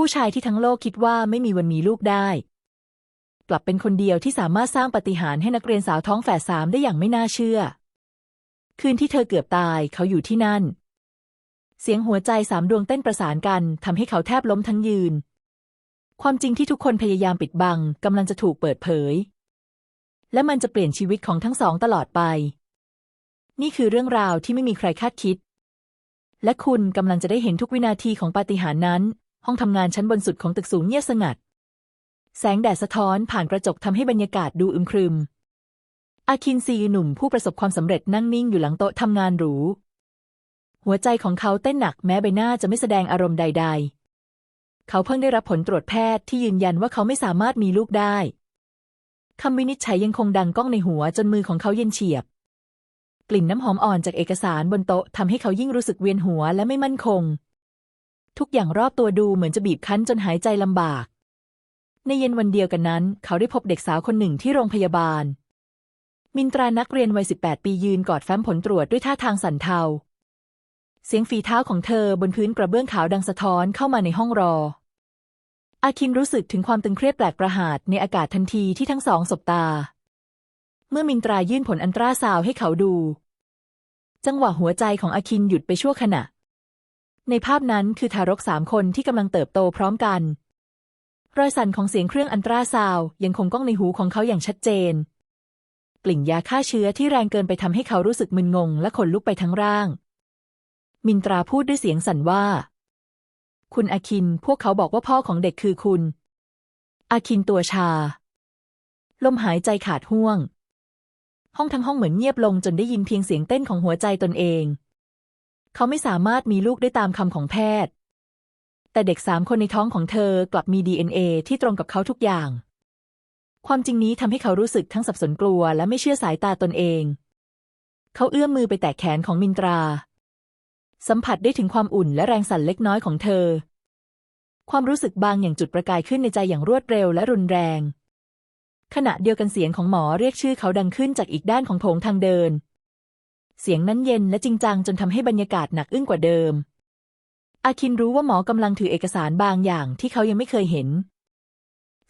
ผู้ชายที่ทั้งโลกคิดว่าไม่มีวันมีลูกได้ กลับเป็นคนเดียวที่สามารถสร้างปาฏิหาริย์ให้นักเรียนสาวท้องแฝดสามได้อย่างไม่น่าเชื่อ คืนที่เธอเกือบตายเขาอยู่ที่นั่น เสียงหัวใจสามดวงเต้นประสานกันทำให้เขาแทบล้มทั้งยืน ความจริงที่ทุกคนพยายามปิดบังกำลังจะถูกเปิดเผย และมันจะเปลี่ยนชีวิตของทั้งสองตลอดไป นี่คือเรื่องราวที่ไม่มีใครคาดคิด และคุณกำลังจะได้เห็นทุกวินาทีของปาฏิหาริย์นั้น ห้องทำงานชั้นบนสุดของตึกสูงเงียบสงัด แสงแดดสะท้อนผ่านกระจกทำให้บรรยากาศดูอึมครึม อาคินซีหนุ่มผู้ประสบความสำเร็จนั่งนิ่งอยู่หลังโต๊ะทำงานหรู หัวใจของเขาเต้นหนักแม้ใบหน้าจะไม่แสดงอารมณ์ใด ๆ เขาเพิ่งได้รับผลตรวจแพทย์ที่ยืนยันว่าเขาไม่สามารถมีลูกได้คำวินิจฉัยยังคงดังก้องในหัวจนมือของเขาเย็นเฉียบ กลิ่นน้ำหอมอ่อนจากเอกสารบนโต๊ะทำให้เขายิ่งรู้สึกเวียนหัวและไม่มั่นคง ทุกอย่างรอบตัวดูเหมือนจะบีบคั้นจนหายใจลำบาก ในเย็นวันเดียวกันนั้น เขาได้พบเด็กสาวคนหนึ่งที่โรงพยาบาล มินตรานักเรียนวัย 18 ปียืนกอดแฟ้มผลตรวจด้วยท่าทางสั่นเทา เสียงฝีเท้าของเธอบนพื้นกระเบื้องขาวดังสะท้อนเข้ามาในห้องรอ อาคินรู้สึกถึงความตึงเครียดแปลกประหลาดในอากาศทันทีที่ทั้งสองสบตา เมื่อมินตรายื่นผลอันตราซาวให้เขาดู จังหวะหัวใจของอาคินหยุดไปชั่วขณะ ในภาพนั้นคือทารกสามคนที่กำลังเติบโตพร้อมกัน รอยสั่นของเสียงเครื่องอันตราซาวยังคงก้องในหูของเขาอย่างชัดเจน กลิ่นยาฆ่าเชื้อที่แรงเกินไปทำให้เขารู้สึกมึนงง และขนลุกไปทั้งร่าง มินตราพูดด้วยเสียงสั่นว่า คุณอาคิน พวกเขาบอกว่าพ่อของเด็กคือคุณ อาคินตัวชา ลมหายใจขาดห่วง ห้องทั้งห้องเหมือนเงียบลงจนได้ยินเพียงเสียงเต้นของหัวใจตนเอง เขาไม่สามารถมีลูกได้ตามคำของแพทย์ แต่เด็กสามคนในท้องของเธอกลับมี DNA ที่ตรงกับเขาทุกอย่าง ความจริงนี้ทำให้เขารู้สึกทั้งสับสนกลัวและไม่เชื่อสายตาตนเอง เขาเอื้อมมือไปแตะแขนของมินตรา สัมผัสได้ถึงความอุ่นและแรงสั่นเล็กน้อยของเธอ ความรู้สึกบางอย่างจุดประกายขึ้นในใจอย่างรวดเร็วและรุนแรง ขณะเดียวกันเสียงของหมอเรียกชื่อเขาดังขึ้นจากอีกด้านของโถงทางเดิน เสียงนั้นเย็นและจริงจังจนทำให้บรรยากาศหนักอึ้งกว่าเดิม อาคินรู้ว่าหมอกำลังถือเอกสารบางอย่างที่เขายังไม่เคยเห็น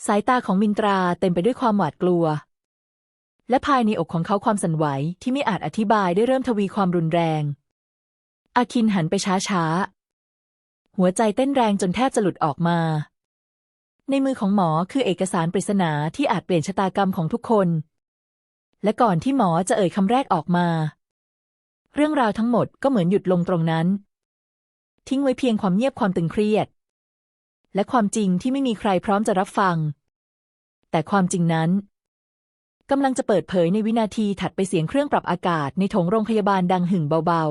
สายตาของมินตราเต็มไปด้วยความหวาดกลัว และภายในอกของเขาความสั่นไหวที่ไม่อาจอธิบายได้เริ่มทวีความรุนแรง อาคินหันไปช้าๆ หัวใจเต้นแรงจนแทบจะหลุดออกมา ในมือของหมอคือเอกสารปริศนาที่อาจเปลี่ยนชะตากรรมของทุกคน และก่อนที่หมอจะเอ่ยคำแรกออกมา เรื่องราวทั้งหมดก็เหมือนหยุดลงตรงนั้น ทิ้งไว้เพียงความเงียบความตึงเครียด และความจริงที่ไม่มีใครพร้อมจะรับฟัง แต่ความจริงนั้นกำลังจะเปิดเผยในวินาทีถัดไปเสียงเครื่องปรับอากาศในโถงโรงพยาบาลดังหึ่งเบา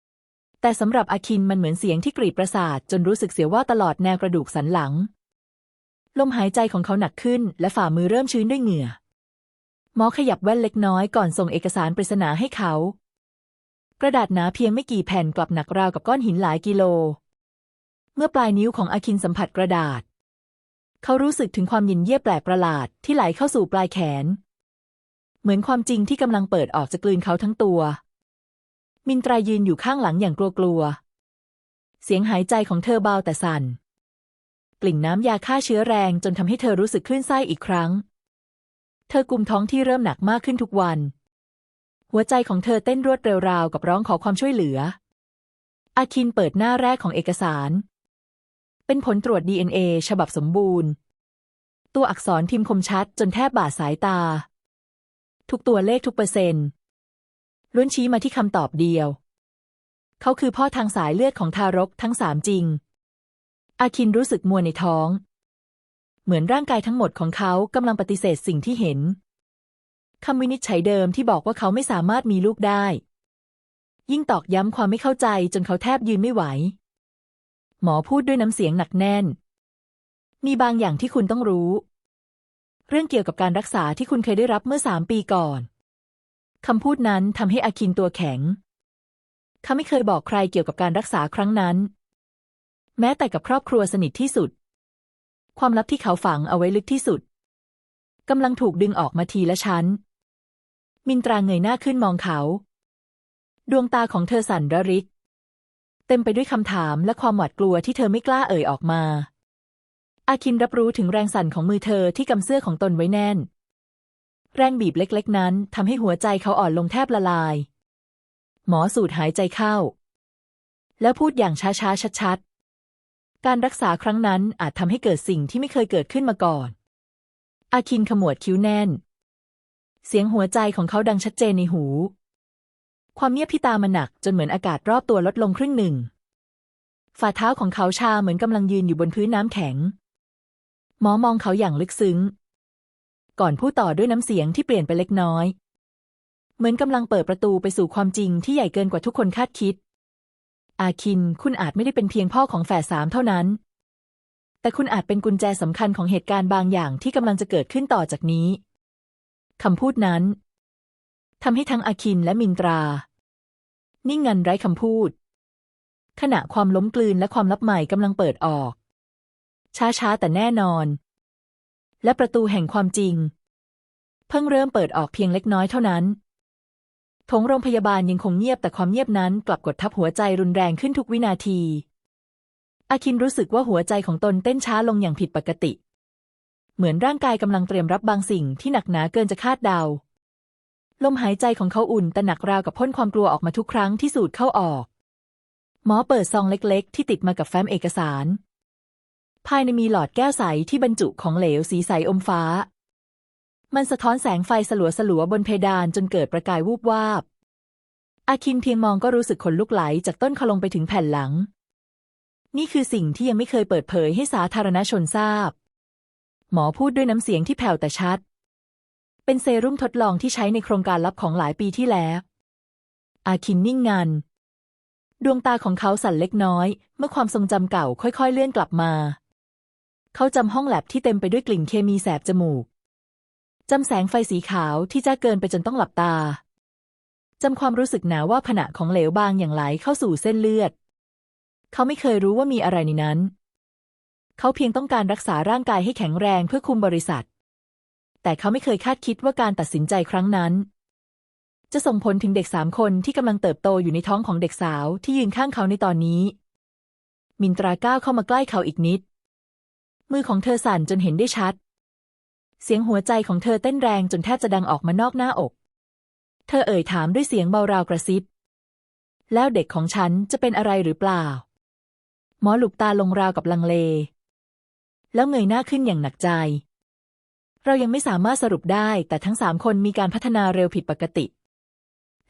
ๆ แต่สำหรับอาคินมันเหมือนเสียงที่กรีดประสาทจนรู้สึกเสียว่าตลอดแนวกระดูกสันหลัง ลมหายใจของเขาหนักขึ้น และฝ่ามือเริ่มชื้นด้วยเหงื่อ หมอขยับแว่นเล็กน้อยก่อนส่งเอกสารปริศนาให้เขา กระดาษหนาเพียงไม่กี่แผ่นกลับหนักราวกับก้อนหินหลายกิโล เมื่อปลายนิ้วของอาคินสัมผัสกระดาษ เขารู้สึกถึงความเย็นเยียบแปลกประหลาดที่ไหลเข้าสู่ปลายแขน เหมือนความจริงที่กำลังเปิดออกจะกลืนเขาทั้งตัว มินตรายืนอยู่ข้างหลังอย่างกลัวๆ เสียงหายใจของเธอเบาแต่สั่น กลิ่นน้ำยาฆ่าเชื้อแรงจนทำให้เธอรู้สึกคลื่นไส้อีกครั้ง เธอกุมท้องที่เริ่มหนักมากขึ้นทุกวัน หัวใจของเธอเต้นรวดเร็วราวกับร้องขอความช่วยเหลือ อาคินเปิดหน้าแรกของเอกสาร เป็นผลตรวจ DNA ฉบับสมบูรณ์ ตัวอักษรพิมคมชัดจนแทบบาดสายตา ทุกตัวเลขทุกเปอร์เซ็นต์ล้วนชี้มาที่คำตอบเดียว เขาคือพ่อทางสายเลือดของทารกทั้งสามจริง อาคินรู้สึกมัวในท้อง เหมือนร่างกายทั้งหมดของเขากำลังปฏิเสธสิ่งที่เห็น คำวินิจฉัยเดิมที่บอกว่าเขาไม่สามารถมีลูกได้ ยิ่งตอกย้ำความไม่เข้าใจจนเขาแทบยืนไม่ไหว หมอพูดด้วยน้ำเสียงหนักแน่น มีบางอย่างที่คุณต้องรู้ เรื่องเกี่ยวกับการรักษาที่คุณเคยได้รับเมื่อสามปีก่อนคำพูดนั้นทำให้อาคินตัวแข็ง เขาไม่เคยบอกใครเกี่ยวกับการรักษาครั้งนั้น แม้แต่กับครอบครัวสนิทที่สุด ความลับที่เขาฝังเอาไว้ลึกที่สุดกำลังถูกดึงออกมาทีละชั้น มินตราเงยหน้าขึ้นมองเขา ดวงตาของเธอสั่นระริก เต็มไปด้วยคำถามและความหวาดกลัวที่เธอไม่กล้าเอ่ยออกมา อาคินรับรู้ถึงแรงสั่นของมือเธอที่กำเสื้อของตนไว้แน่น แรงบีบเล็ก ๆ นั้นทำให้หัวใจเขาอ่อนลงแทบละลาย หมอสูดหายใจเข้า แล้วพูดอย่างช้าๆชัดๆ การรักษาครั้งนั้นอาจทำให้เกิดสิ่งที่ไม่เคยเกิดขึ้นมาก่อน อาคินขมวดคิ้วแน่น เสียงหัวใจของเขาดังชัดเจนในหู ความเงียบที่ตามมาหนักจนเหมือนอากาศรอบตัวลดลงครึ่งหนึ่ง ฝ่าเท้าของเขาชาเหมือนกำลังยืนอยู่บนพื้นน้ำแข็ง หมอมองเขาอย่างลึกซึ้ง ก่อนพูดต่อด้วยน้ำเสียงที่เปลี่ยนไปเล็กน้อย เหมือนกำลังเปิดประตูไปสู่ความจริงที่ใหญ่เกินกว่าทุกคนคาดคิด อาคินคุณอาจไม่ได้เป็นเพียงพ่อของแฝดสามเท่านั้น แต่คุณอาจเป็นกุญแจสำคัญของเหตุการณ์บางอย่างที่กำลังจะเกิดขึ้นต่อจากนี้ คำพูดนั้นทำให้ทั้งอาคินและมินตรา นิ่งงันไร้คำพูด ขณะความล้มกลืนและความลับใหม่กำลังเปิดออก ช้าๆแต่แน่นอน และประตูแห่งความจริง เพิ่งเริ่มเปิดออกเพียงเล็กน้อยเท่านั้นโถงโรงพยาบาลยังคงเงียบแต่ความเงียบนั้นกลับกดทับหัวใจรุนแรงขึ้นทุกวินาที อาคินรู้สึกว่าหัวใจของตนเต้นช้าลงอย่างผิดปกติ เหมือนร่างกายกำลังเตรียมรับบางสิ่งที่หนักหนาเกินจะคาดเดา ลมหายใจของเขาอุ่นแต่หนักราวกับพ่นความกลัวออกมาทุกครั้งที่สูดเข้าออก หมอเปิดซองเล็กๆ ที่ติดมากับแฟ้มเอกสาร ภายในมีหลอดแก้วใสที่บรรจุของเหลวสีใสอมฟ้า มันสะท้อนแสงไฟสลัวสลัวๆบนเพดานจนเกิดประกายวูบวาบอาคินเพียงมองก็รู้สึกขนลุกไหลจากต้นคอลงไปถึงแผ่นหลัง นี่คือสิ่งที่ยังไม่เคยเปิดเผยให้สาธารณชนทราบ หมอพูดด้วยน้ำเสียงที่แผ่วแต่ชัด เป็นเซรุ่มทดลองที่ใช้ในโครงการลับของหลายปีที่แล้ว อาคินนิ่งงัน ดวงตาของเขาสั่นเล็กน้อย เมื่อความทรงจำเก่าค่อยๆ เลื่อนกลับมา เขาจำห้องแลบที่เต็มไปด้วยกลิ่นเคมีแสบจมูกจำแสงไฟสีขาวที่จ้าเกินไปจนต้องหลับตา จำความรู้สึกหนาว่าผนะของเหลวบางอย่างไหลเข้าสู่เส้นเลือด เขาไม่เคยรู้ว่ามีอะไรในนั้น เขาเพียงต้องการรักษาร่างกายให้แข็งแรงเพื่อคุมบริษัท แต่เขาไม่เคยคาดคิดว่าการตัดสินใจครั้งนั้น จะส่งผลถึงเด็กสามคนที่กำลังเติบโตอยู่ในท้องของเด็กสาวที่ยืนข้างเขาในตอนนี้ มินตราก้าวเข้ามาใกล้เขาอีกนิด มือของเธอสั่นจนเห็นได้ชัด เสียงหัวใจของเธอเต้นแรงจนแทบจะดังออกมานอกหน้าอก เธอเอ่ยถามด้วยเสียงเบาราวกระซิบ แล้วเด็กของฉันจะเป็นอะไรหรือเปล่าหมอหลุกตาลงราวกับลังเล แล้วเงยหน้าขึ้นอย่างหนักใจ เรายังไม่สามารถสรุปได้ แต่ทั้งสามคนมีการพัฒนาเร็วผิดปกติ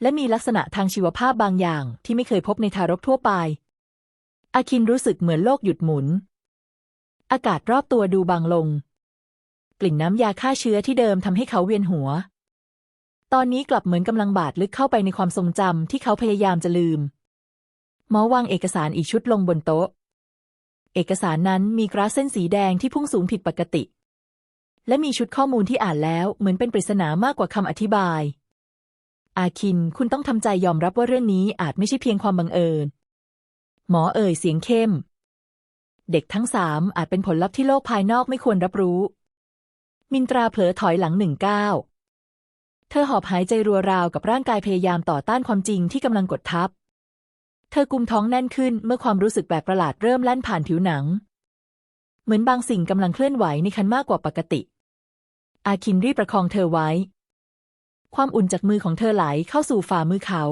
และมีลักษณะทางชีวภาพบางอย่างที่ไม่เคยพบในทารกทั่วไป อาคินรู้สึกเหมือนโลกหยุดหมุน อากาศรอบตัวดูบางลง กลิ่นน้ำยาฆ่าเชื้อที่เดิมทำให้เขาเวียนหัว ตอนนี้กลับเหมือนกำลังบาดลึกเข้าไปในความทรงจำที่เขาพยายามจะลืมหมอวางเอกสารอีกชุดลงบนโต๊ะ เอกสารนั้นมีกราฟเส้นสีแดงที่พุ่งสูงผิดปกติ และมีชุดข้อมูลที่อ่านแล้วเหมือนเป็นปริศนามากกว่าคำอธิบาย อาคินคุณต้องทำใจยอมรับว่าเรื่องนี้อาจไม่ใช่เพียงความบังเอิญ หมอเอ่ยเสียงเข้ม เด็กทั้งสามอาจเป็นผลลัพธ์ที่โลกภายนอกไม่ควรรับรู้ มินตราเผลอถอยหลังหนึ่งก้าวเธอหอบหายใจรัวราวกับร่างกายพยายามต่อต้านความจริงที่กำลังกดทับ เธอกุมท้องแน่นขึ้นเมื่อความรู้สึกแปลกประหลาดเริ่มแล่นผ่านผิวหนัง เหมือนบางสิ่งกำลังเคลื่อนไหวในคันมากกว่าปกติ อาคินรีบประคองเธอไว้ ความอุ่นจากมือของเธอไหลเข้าสู่ฝ่ามือเขา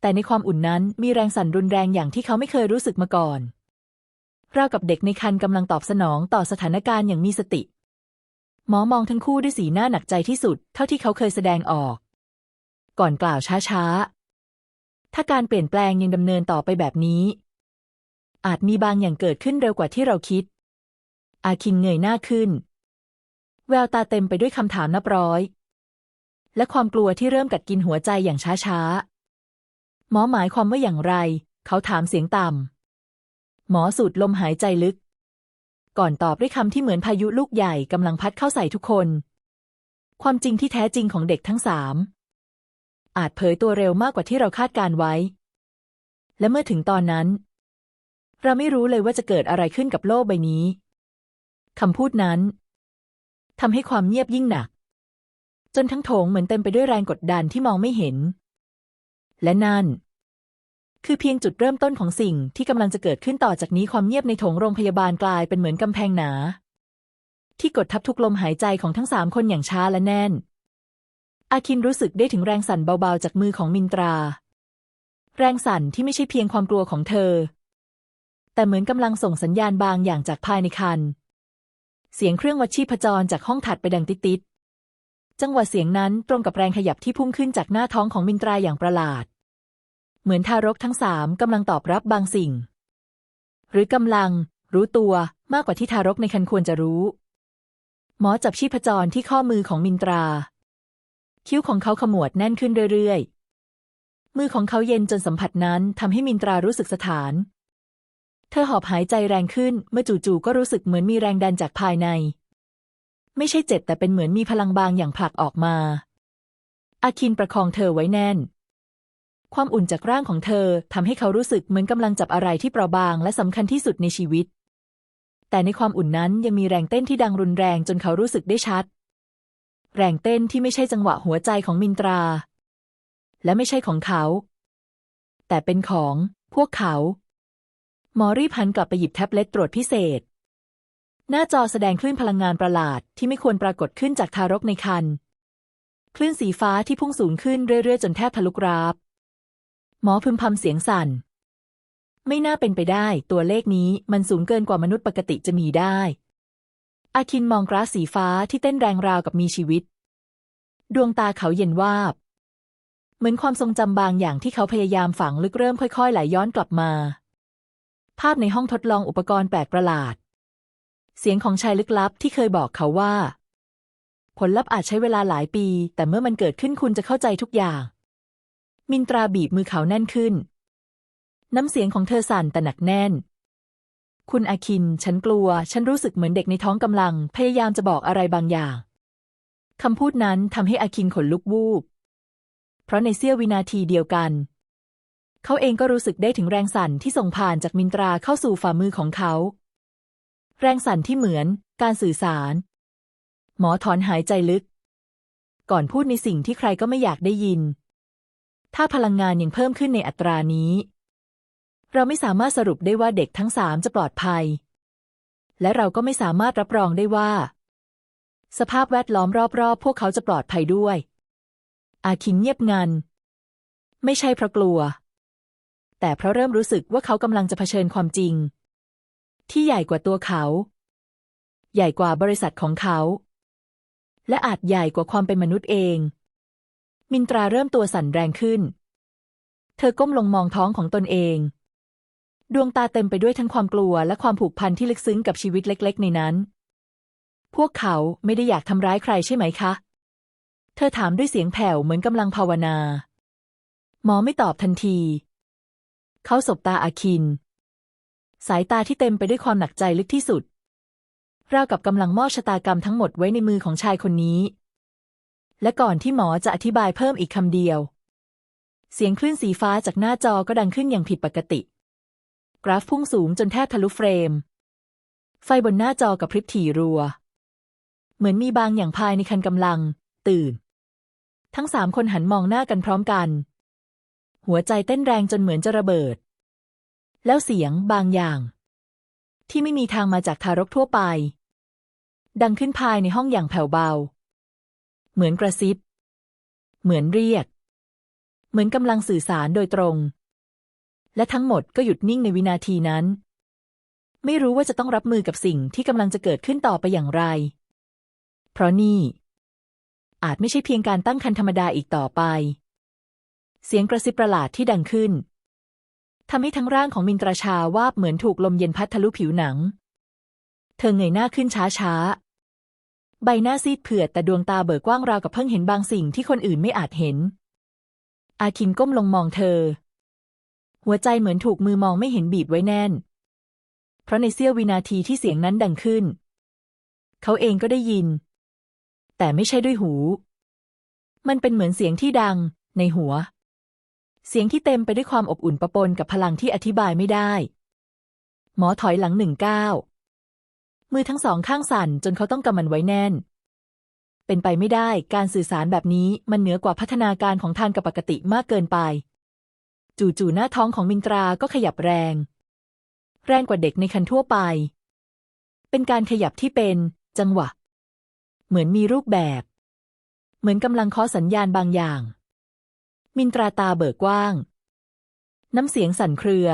แต่ในความอุ่นนั้นมีแรงสั่นรุนแรงอย่างที่เขาไม่เคยรู้สึกมาก่อนราวกับเด็กในคันกำลังตอบสนองต่อสถานการณ์อย่างมีสติ หมอมองทั้งคู่ด้วยสีหน้าหนักใจที่สุด เท่าที่เขาเคยแสดงออก ก่อนกล่าวช้าๆ ถ้าการเปลี่ยนแปลงยังดำเนินต่อไปแบบนี้ อาจมีบางอย่างเกิดขึ้นเร็วกว่าที่เราคิด อาคินเงยหน้าขึ้น แววตาเต็มไปด้วยคำถามนับร้อย และความกลัวที่เริ่มกัดกินหัวใจอย่างช้าๆ หมอหมายความว่าอย่างไร เขาถามเสียงต่ำ หมอสูดลมหายใจลึก ก่อนตอบด้วยคำที่เหมือนพายุลูกใหญ่กำลังพัดเข้าใส่ทุกคน ความจริงที่แท้จริงของเด็กทั้งสาม อาจเผยตัวเร็วมากกว่าที่เราคาดการไว้ และเมื่อถึงตอนนั้น เราไม่รู้เลยว่าจะเกิดอะไรขึ้นกับโลกใบนี้คำพูดนั้นทำให้ความเงียบยิ่งหนัก จนทั้งโถงเหมือนเต็มไปด้วยแรงกดดันที่มองไม่เห็น และนั่น คือเพียงจุดเริ่มต้นของสิ่งที่กำลังจะเกิดขึ้นต่อจากนี้ความเงียบในโถงโรงพยาบาลกลายเป็นเหมือนกำแพงหนา ที่กดทับทุกลมหายใจของทั้งสามคนอย่างช้าและแน่น อาคินรู้สึกได้ถึงแรงสั่นเบาๆ จากมือของมินตรา แรงสั่นที่ไม่ใช่เพียงความกลัวของเธอ แต่เหมือนกำลังส่งสัญญาณบางอย่างจากภายในคัน เสียงเครื่องวัดชีพจรจากห้องถัดไปดังติดๆจังหวะเสียงนั้นตรงกับแรงขยับที่พุ่งขึ้นจากหน้าท้องของมินตราอย่างประหลาด เหมือนทารกทั้งสามกำลังตอบรับบางสิ่ง หรือกำลัง รู้ตัวมากกว่าที่ทารกในคันควรจะรู้ หมอจับชีพจรที่ข้อมือของมินตรา คิ้วของเขาขมวดแน่นขึ้นเรื่อยๆ มือของเขาเย็นจนสัมผัสนั้นทำให้มินตรารู้สึกสถาน เธอหอบหายใจแรงขึ้นเมื่อจู่ๆก็รู้สึกเหมือนมีแรงดันจากภายใน ไม่ใช่เจ็บแต่เป็นเหมือนมีพลังบางอย่างผลักออกมา อาคินประคองเธอไว้แน่น ความอุ่นจากร่างของเธอทำให้เขารู้สึกเหมือนกำลังจับอะไรที่เปราะบางและสำคัญที่สุดในชีวิตแต่ในความอุ่นนั้นยังมีแรงเต้นที่ดังรุนแรงจนเขารู้สึกได้ชัด แรงเต้นที่ไม่ใช่จังหวะหัวใจของมินตรา และไม่ใช่ของเขา แต่เป็นของพวกเขาหมอรีบหันกลับไปหยิบแท็บเล็ตตรวจพิเศษ หน้าจอแสดงคลื่นพลังงานประหลาดที่ไม่ควรปรากฏขึ้นจากทารกในครรภ์คลื่นสีฟ้าที่พุ่งสูงขึ้นเรื่อยๆ จนแทบทะลุกราบ หมอพึมพำเสียงสั่น ไม่น่าเป็นไปได้ ตัวเลขนี้มันสูงเกินกว่ามนุษย์ปกติจะมีได้ อาคินมองกราฟสีฟ้าที่เต้นแรงราวกับมีชีวิต ดวงตาเขาเย็นวาบ เหมือนความทรงจำบางอย่างที่เขาพยายามฝังลึกเริ่มค่อยๆไหลย้อนกลับมา ภาพในห้องทดลองอุปกรณ์แปลกประหลาด เสียงของชายลึกลับที่เคยบอกเขาว่า ผลลัพธ์อาจใช้เวลาหลายปี แต่เมื่อมันเกิดขึ้นคุณจะเข้าใจทุกอย่าง มินตราบีบมือเขาแน่นขึ้น น้ำเสียงของเธอสั่นแต่หนักแน่น คุณอาคิน ฉันกลัว ฉันรู้สึกเหมือนเด็กในท้องกำลัง พยายามจะบอกอะไรบางอย่าง คำพูดนั้นทำให้อาคินขนลุกวูบ เพราะในเสี้ยววินาทีเดียวกัน เขาเองก็รู้สึกได้ถึงแรงสั่นที่ส่งผ่านจากมินตราเข้าสู่ฝ่ามือของเขา แรงสั่นที่เหมือน การสื่อสาร หมอถอนหายใจลึก ก่อนพูดในสิ่งที่ใครก็ไม่อยากได้ยิน ถ้าพลังงานยังเพิ่มขึ้นในอัตรานี้ เราไม่สามารถสรุปได้ว่าเด็กทั้งสามจะปลอดภัย และเราก็ไม่สามารถรับรองได้ว่า สภาพแวดล้อมรอบๆ พวกเขาจะปลอดภัยด้วย อาคินเงียบงัน ไม่ใช่เพราะกลัว แต่เพราะเริ่มรู้สึกว่าเขากำลังจะเผชิญความจริง ที่ใหญ่กว่าตัวเขา ใหญ่กว่าบริษัทของเขา และอาจใหญ่กว่าความเป็นมนุษย์เอง มินตราเริ่มตัวสั่นแรงขึ้น เธอก้มลงมองท้องของตนเอง ดวงตาเต็มไปด้วยทั้งความกลัวและความผูกพันที่ลึกซึ้งกับชีวิตเล็ก ๆ ในนั้น พวกเขาไม่ได้อยากทำร้ายใครใช่ไหมคะ เธอถามด้วยเสียงแผ่วเหมือนกำลังภาวนา หมอไม่ตอบทันที เขาสบตาอาคิน สายตาที่เต็มไปด้วยความหนักใจลึกที่สุด ราวกับกำลังมอบชะตากรรมทั้งหมดไว้ในมือของชายคนนี้ และก่อนที่หมอจะอธิบายเพิ่มอีกคำเดียว เสียงคลื่นสีฟ้าจากหน้าจอก็ดังขึ้นอย่างผิดปกติ กราฟพุ่งสูงจนแทบทะลุเฟรม ไฟบนหน้าจอกับพริบถี่รัว เหมือนมีบางอย่างภายในคันกำลัง ตื่น ทั้งสามคนหันมองหน้ากันพร้อมกัน หัวใจเต้นแรงจนเหมือนจะระเบิด แล้วเสียงบางอย่าง ที่ไม่มีทางมาจากทารกทั่วไป ดังขึ้นภายในห้องอย่างแผ่วเบา เหมือนกระซิบ เหมือนเรียก เหมือนกำลังสื่อสารโดยตรง และทั้งหมดก็หยุดนิ่งในวินาทีนั้น ไม่รู้ว่าจะต้องรับมือกับสิ่งที่กำลังจะเกิดขึ้นต่อไปอย่างไร เพราะนี่ อาจไม่ใช่เพียงการตั้งครรภ์ธรรมดาอีกต่อไป เสียงกระซิบประหลาดที่ดังขึ้นทำให้ทั้งร่างของมินตราชาวาบเหมือนถูกลมเย็นพัดทะลุผิวหนัง เธอเงยหน้าขึ้นช้าๆ ใบหน้าซีดเผือดแต่ดวงตาเบิกกว้างราวกับเพิ่งเห็นบางสิ่งที่คนอื่นไม่อาจเห็น อาคินก้มลงมองเธอ หัวใจเหมือนถูกมือมองไม่เห็นบีบไว้แน่น เพราะในเสี้ยววินาทีที่เสียงนั้นดังขึ้น เขาเองก็ได้ยิน แต่ไม่ใช่ด้วยหู มันเป็นเหมือนเสียงที่ดัง ในหัว เสียงที่เต็มไปด้วยความอบอุ่นประปนกับพลังที่อธิบายไม่ได้ หมอถอยหลังหนึ่งก้าวมือทั้งสองข้างสั่นจนเขาต้องกำมันไว้แน่น เป็นไปไม่ได้การสื่อสารแบบนี้มันเหนือกว่าพัฒนาการของทานกับปกติมากเกินไป จู่ๆหน้าท้องของมินตราก็ขยับแรง แรงกว่าเด็กในคันทั่วไป เป็นการขยับที่เป็น จังหวะ เหมือนมีรูปแบบ เหมือนกำลังเคาะสัญญาณบางอย่าง มินตราตาเบิกกว้าง น้ำเสียงสั่นเครือ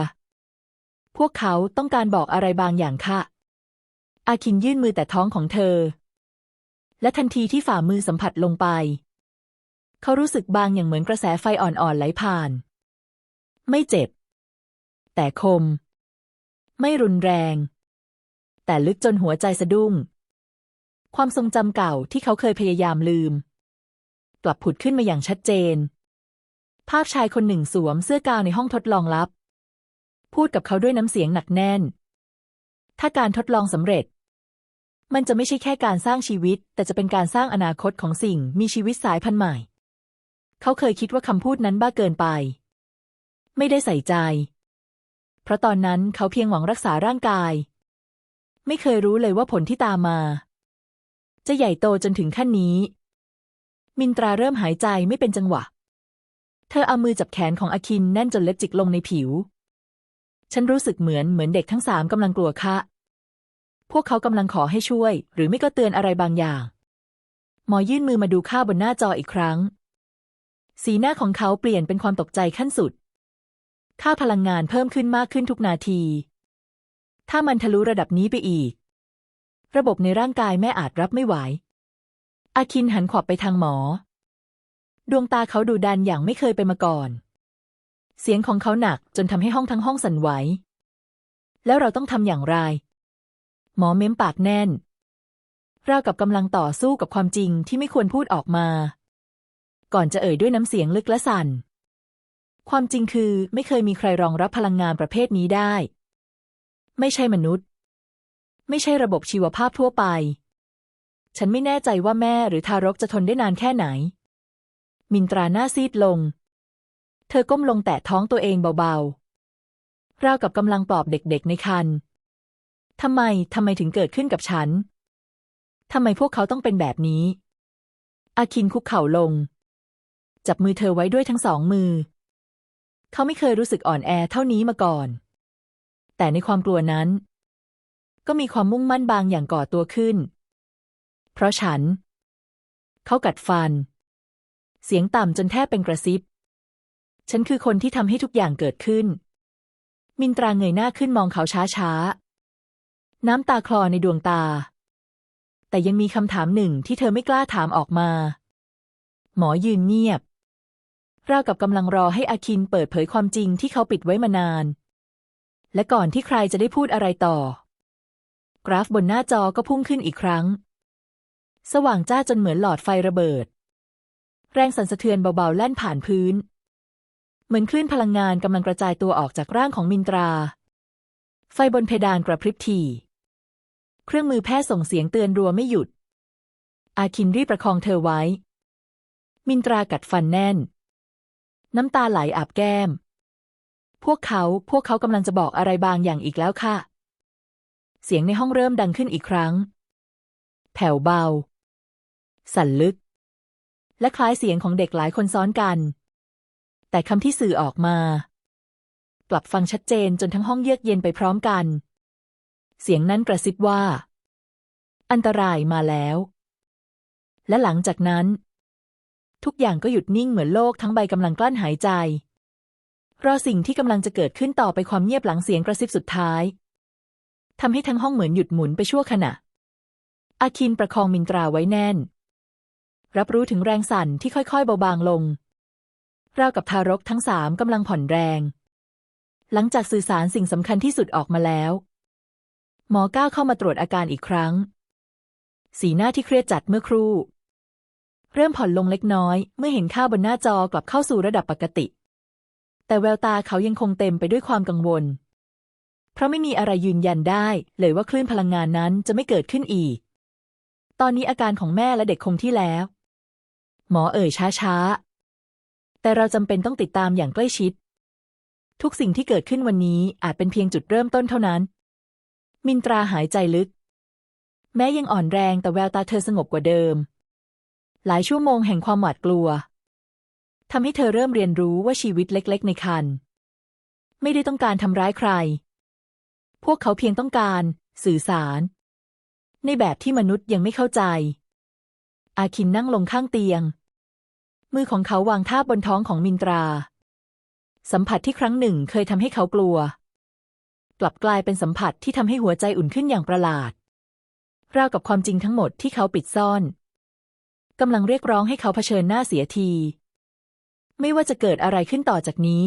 พวกเขาต้องการบอกอะไรบางอย่างค่ะ อาคินยื่นมือแต่ท้องของเธอ และทันทีที่ฝ่ามือสัมผัสลงไป เขารู้สึกบางอย่างเหมือนกระแสไฟอ่อนๆไหลผ่าน ไม่เจ็บ แต่คม ไม่รุนแรง แต่ลึกจนหัวใจสะดุ้ง ความทรงจำเก่าที่เขาเคยพยายามลืม กลับผุดขึ้นมาอย่างชัดเจน ภาพชายคนหนึ่งสวมเสื้อกาวในห้องทดลองลับ พูดกับเขาด้วยน้ำเสียงหนักแน่น ถ้าการทดลองสำเร็จมันจะไม่ใช่แค่การสร้างชีวิต แต่จะเป็นการสร้างอนาคตของสิ่งมีชีวิตสายพันธุ์ใหม่ เขาเคยคิดว่าคำพูดนั้นบ้าเกินไป ไม่ได้ใส่ใจ เพราะตอนนั้นเขาเพียงหวังรักษาร่างกาย ไม่เคยรู้เลยว่าผลที่ตามมา จะใหญ่โตจนถึงขั้นนี้ มินตราเริ่มหายใจไม่เป็นจังหวะ เธอเอามือจับแขนของอาคินแน่นจนเล็บจิกลงในผิว ฉันรู้สึกเหมือนเหมือนเด็กทั้งสามกำลังกลัวคะพวกเขากำลังขอให้ช่วย หรือไม่ก็เตือนอะไรบางอย่าง หมอยื่นมือมาดูข้าวบนหน้าจออีกครั้ง สีหน้าของเขาเปลี่ยนเป็นความตกใจขั้นสุด ค่าพลังงานเพิ่มขึ้นมากขึ้นทุกนาที ถ้ามันทะลุระดับนี้ไปอีก ระบบในร่างกายแม่อาจรับไม่ไหว อาคินหันขวับไปทางหมอ ดวงตาเขาดูดันอย่างไม่เคยไปมาก่อน เสียงของเขาหนักจนทำให้ห้องทั้งห้องสั่นไหว แล้วเราต้องทำอย่างไร หมอเม้มปากแน่นราวกับกำลังต่อสู้กับความจริงที่ไม่ควรพูดออกมา ก่อนจะเอ่ยด้วยน้ำเสียงลึกและสั่น ความจริงคือไม่เคยมีใครรองรับพลังงานประเภทนี้ได้ ไม่ใช่มนุษย์ ไม่ใช่ระบบชีวภาพทั่วไป ฉันไม่แน่ใจว่าแม่หรือทารกจะทนได้นานแค่ไหน มินตราหน้าซีดลง เธอก้มลงแตะท้องตัวเองเบาๆราวกับกำลังปลอบเด็กๆในครรภ์ทำไม ทำไมถึงเกิดขึ้นกับฉัน ทำไมพวกเขาต้องเป็นแบบนี้ อาคินคุกเข่าลง จับมือเธอไว้ด้วยทั้งสองมือ เขาไม่เคยรู้สึกอ่อนแอเท่านี้มาก่อน แต่ในความกลัวนั้น ก็มีความมุ่งมั่นบางอย่างก่อตัวขึ้น เพราะฉัน เขากัดฟัน เสียงต่ำจนแทบเป็นกระซิบ ฉันคือคนที่ทำให้ทุกอย่างเกิดขึ้น มินตราเงยหน้าขึ้นมองเขาช้าๆ น้ำตาคลอในดวงตา แต่ยังมีคำถามหนึ่งที่เธอไม่กล้าถามออกมา หมอยืนเงียบ ราวกับกำลังรอให้อาคินเปิดเผยความจริงที่เขาปิดไว้มานาน และก่อนที่ใครจะได้พูดอะไรต่อ กราฟบนหน้าจอก็พุ่งขึ้นอีกครั้ง สว่างจ้าจนเหมือนหลอดไฟระเบิด แรงสั่นสะเทือนเบาๆแล่นผ่านพื้น เหมือนคลื่นพลังงานกำลังกระจายตัวออกจากร่างของมินตรา ไฟบนเพดานกระพริบทีเครื่องมือแพทย์ส่งเสียงเตือนรัวไม่หยุด อาคินรีบประคองเธอไว้ มินตรากัดฟันแน่น น้ำตาไหลอาบแก้ม พวกเขาพวกเขากำลังจะบอกอะไรบางอย่างอีกแล้วค่ะ เสียงในห้องเริ่มดังขึ้นอีกครั้ง แผ่วเบา สั่นลึก และคล้ายเสียงของเด็กหลายคนซ้อนกัน แต่คำที่สื่อออกมา กลับฟังชัดเจนจนทั้งห้องเยือกเย็นไปพร้อมกัน เสียงนั้นกระซิบว่า อันตรายมาแล้ว และหลังจากนั้น ทุกอย่างก็หยุดนิ่งเหมือนโลกทั้งใบกำลังกลั้นหายใจ รอสิ่งที่กำลังจะเกิดขึ้นต่อไปความเงียบหลังเสียงกระซิบสุดท้ายทำให้ทั้งห้องเหมือนหยุดหมุนไปชั่วขณะ อาคินประคองมินตราไว้แน่น รับรู้ถึงแรงสั่นที่ค่อยๆเบาบางลงราวกับทารกทั้งสามกำลังผ่อนแรง หลังจากสื่อสารสิ่งสำคัญที่สุดออกมาแล้ว หมอก้าวเข้ามาตรวจอาการอีกครั้ง สีหน้าที่เครียดจัดเมื่อครู่ เริ่มผ่อนลงเล็กน้อย เมื่อเห็นค่าบนหน้าจอกลับเข้าสู่ระดับปกติ แต่แววตาเขายังคงเต็มไปด้วยความกังวล เพราะไม่มีอะไรยืนยันได้ เลยว่าคลื่นพลังงานนั้นจะไม่เกิดขึ้นอีก ตอนนี้อาการของแม่และเด็กคงที่แล้ว หมอเอ่ยช้าๆ แต่เราจำเป็นต้องติดตามอย่างใกล้ชิด ทุกสิ่งที่เกิดขึ้นวันนี้อาจเป็นเพียงจุดเริ่มต้นเท่านั้น มินตราหายใจลึก แม้ยังอ่อนแรงแต่แววตาเธอสงบกว่าเดิม หลายชั่วโมงแห่งความหวาดกลัวทำให้เธอเริ่มเรียนรู้ว่าชีวิตเล็ก ๆ ในคัน ไม่ได้ต้องการทำร้ายใคร พวกเขาเพียงต้องการ สื่อสาร ในแบบที่มนุษย์ยังไม่เข้าใจ อาคินนั่งลงข้างเตียง มือของเขาวางท่าบบนท้องของมินตรา สัมผัสที่ครั้งหนึ่งเคยทำให้เขากลัว กลับกลายเป็นสัมผัสที่ทำให้หัวใจอุ่นขึ้นอย่างประหลาดราวกับความจริงทั้งหมดที่เขาปิดซ่อน กำลังเรียกร้องให้เขาเผชิญหน้าเสียที ไม่ว่าจะเกิดอะไรขึ้นต่อจากนี้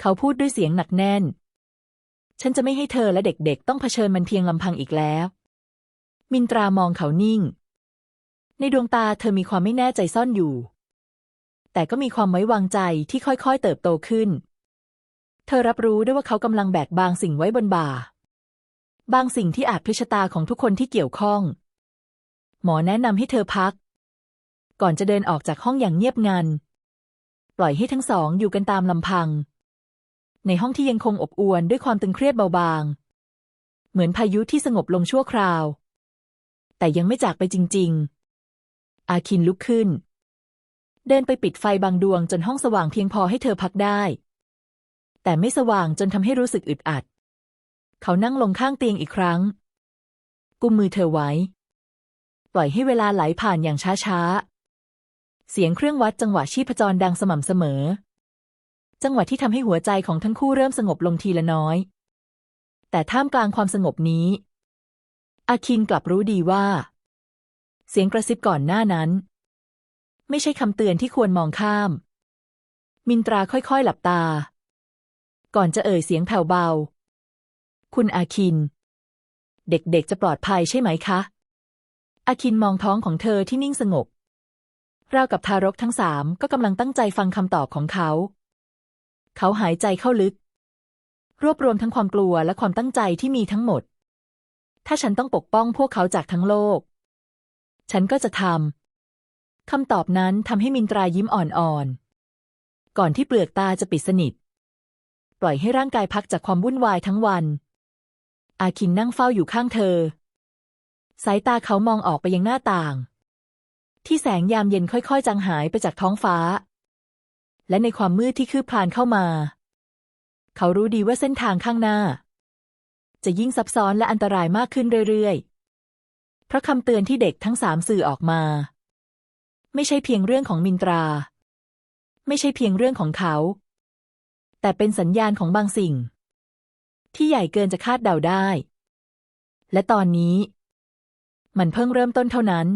เขาพูดด้วยเสียงหนักแน่น ฉันจะไม่ให้เธอและเด็กๆ ต้องเผชิญมันเพียงลำพังอีกแล้ว มินตรามองเขานิ่ง ในดวงตาเธอมีความไม่แน่ใจซ่อนอยู่ แต่ก็มีความไว้วางใจที่ค่อยๆเติบโตขึ้น เธอรับรู้ได้ว่าเขากำลังแบกบางสิ่งไว้บนบ่า บางสิ่งที่อาจพิชตาของทุกคนที่เกี่ยวข้องหมอแนะนำให้เธอพัก ก่อนจะเดินออกจากห้องอย่างเงียบงัน ปล่อยให้ทั้งสองอยู่กันตามลำพัง ในห้องที่ยังคงอบอวลด้วยความตึงเครียดเบาบาง เหมือนพายุที่สงบลงชั่วคราว แต่ยังไม่จากไปจริง ๆ อาคินลุกขึ้น เดินไปปิดไฟบางดวงจนห้องสว่างเพียงพอให้เธอพักได้ แต่ไม่สว่างจนทำให้รู้สึกอึดอัด เขานั่งลงข้างเตียงอีกครั้ง กุมมือเธอไว้ ปล่อยให้เวลาไหลผ่านอย่างช้าๆ เสียงเครื่องวัดจังหวะชีพจรดังสม่ำเสมอ จังหวะที่ทำให้หัวใจของทั้งคู่เริ่มสงบลงทีละน้อย แต่ท่ามกลางความสงบนี้ อาคินกลับรู้ดีว่า เสียงกระซิบก่อนหน้านั้น ไม่ใช่คำเตือนที่ควรมองข้าม มินตราค่อยๆหลับตา ก่อนจะเอ่ยเสียงแผ่วเบา คุณอาคิน เด็กๆจะปลอดภัยใช่ไหมคะ อาคินมองท้องของเธอที่นิ่งสงบ ราวกับทารกทั้งสามก็กำลังตั้งใจฟังคำตอบของเขา เขาหายใจเข้าลึก รวบรวมทั้งความกลัวและความตั้งใจที่มีทั้งหมด ถ้าฉันต้องปกป้องพวกเขาจากทั้งโลก ฉันก็จะทำคำตอบนั้นทำให้มินตรายิ้มอ่อนๆ ก่อนที่เปลือกตาจะปิดสนิท ปล่อยให้ร่างกายพักจากความวุ่นวายทั้งวัน อาคินนั่งเฝ้าอยู่ข้างเธอ สายตาเขามองออกไปยังหน้าต่าง ที่แสงยามเย็นค่อยๆ จางหายไปจากท้องฟ้า และในความมืดที่คืบคลานเข้ามา เขารู้ดีว่าเส้นทางข้างหน้า จะยิ่งซับซ้อนและอันตรายมากขึ้นเรื่อยๆ เพราะคำเตือนที่เด็กทั้งสามสื่อออกมา ไม่ใช่เพียงเรื่องของมินตรา ไม่ใช่เพียงเรื่องของเขา แต่เป็นสัญญาณของบางสิ่ง ที่ใหญ่เกินจะคาดเดาได้ และตอนนี้ มันเพิ่งเริ่มต้นเท่านั้น